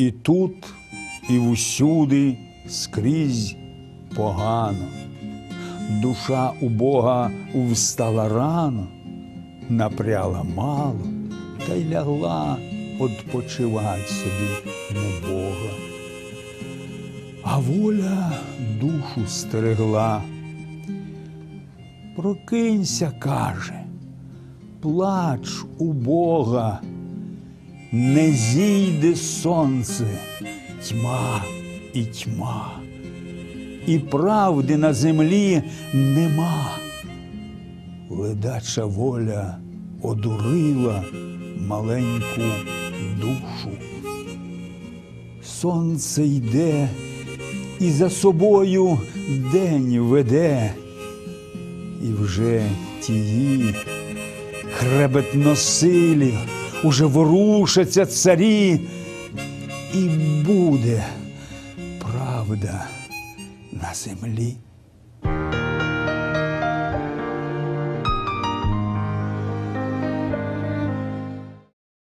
І тут, і всюди скрізь погано. Душа у Бога встала рано, напряла мало, та й лягла odpoчивать собі на Бога. А воля душу стерегла. Прокинься, каже, плач у Бога, не зійде сонце, тьма і тьма, і правди на землі нема. Ледача воля одурила маленьку душу. Сонце йде і за собою день веде, і вже тії хребетносилі, уже ворушаться царі, і буде правда на землі.